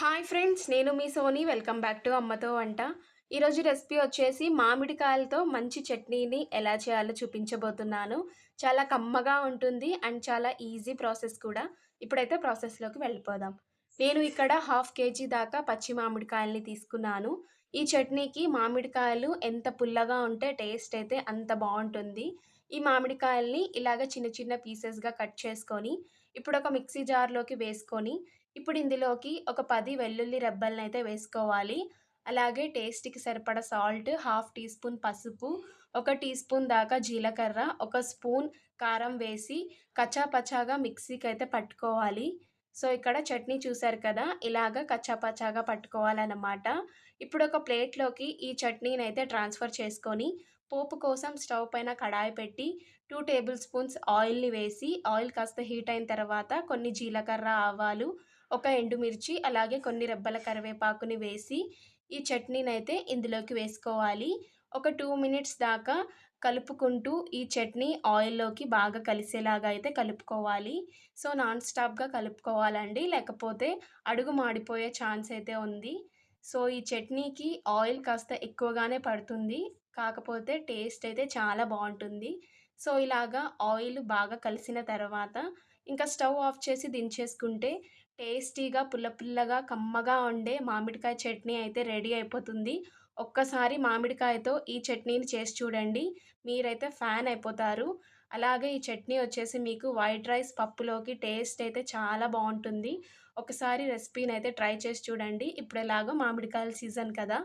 Hi friends నేను మీ Soni. Welcome back to అమ్మతో వంట. ఈరోజు రెసిపీ వచ్చేసి మామిడికాయలతో మంచి చట్నీని ఎలా చేయాలో చూపించబోతున్నాను. చాలా కమ్మగా ఉంటుంది అండ్ చాలా ఈజీ ప్రాసెస్ కూడా. ఇప్పుడైతే ప్రాసెస్లోకి వెళ్ళిపోదాం. నేను ఇక్కడ హాఫ్ కేజీ దాకా పచ్చి మామిడికాయల్ని తీసుకున్నాను. ఈ చట్నీకి మామిడికాయలు ఎంత పుల్లగా ఉంటే టేస్ట్ అయితే అంత బాగుంటుంది. ఈ మామిడికాయల్ని ఇలాగ చిన్న చిన్న పీసెస్గా కట్ చేసుకొని ఇప్పుడు ఒక మిక్సీ జార్లోకి వేసుకొని ఇప్పుడు ఇందులోకి ఒక పది వెల్లుల్లి రెబ్బల్ని అయితే వేసుకోవాలి. అలాగే టేస్ట్కి సరిపడ సాల్ట్ హాఫ్ టీ స్పూన్ పసుపు ఒక టీ స్పూన్ దాకా జీలకర్ర ఒక స్పూన్ కారం వేసి కచ్చాపచ్చాగా మిక్సీకి అయితే పట్టుకోవాలి. సో ఇక్కడ చట్నీ చూసారు కదా ఇలాగ కచ్చాపచ్చాగా పట్టుకోవాలన్నమాట. ఇప్పుడు ఒక ప్లేట్లోకి ఈ చట్నీని అయితే ట్రాన్స్ఫర్ చేసుకొని పోపు కోసం స్టవ్ పైన కడాయి పెట్టి టూ టేబుల్ స్పూన్స్ ఆయిల్ని వేసి ఆయిల్ కాస్త హీట్ అయిన తర్వాత కొన్ని జీలకర్ర ఆవాలు ఒక ఎండుమిర్చి అలాగే కొన్ని రెబ్బల కరివేపాకుని వేసి ఈ చట్నీని అయితే ఇందులోకి వేసుకోవాలి. ఒక టూ మినిట్స్ దాకా కలుపుకుంటూ ఈ చట్నీ ఆయిల్లోకి బాగా కలిసేలాగా అయితే కలుపుకోవాలి. సో నాన్ స్టాప్గా కలుపుకోవాలండి. లేకపోతే అడుగు మాడిపోయే ఛాన్స్ అయితే ఉంది. సో ఈ చట్నీకి ఆయిల్ కాస్త ఎక్కువగానే పడుతుంది. కాకపోతే టేస్ట్ అయితే చాలా బాగుంటుంది. సో ఇలాగా ఆయిల్ బాగా కలిసిన తర్వాత ఇంకా స్టవ్ ఆఫ్ చేసి దించేసుకుంటే టేస్టీగా పుల్ల పుల్లగా కమ్మగా ఉండే మామిడికాయ చట్నీ అయితే రెడీ అయిపోతుంది. ఒక్కసారి మామిడికాయతో ఈ చట్నీని చేసి చూడండి. మీరైతే ఫ్యాన్ అయిపోతారు. అలాగే ఈ చట్నీ వచ్చేసి మీకు వైట్ రైస్ పప్పులోకి టేస్ట్ అయితే చాలా బాగుంటుంది. ఒకసారి రెసిపీని అయితే ట్రై చేసి చూడండి. ఇప్పుడు ఎలాగో మామిడికాయల సీజన్ కదా.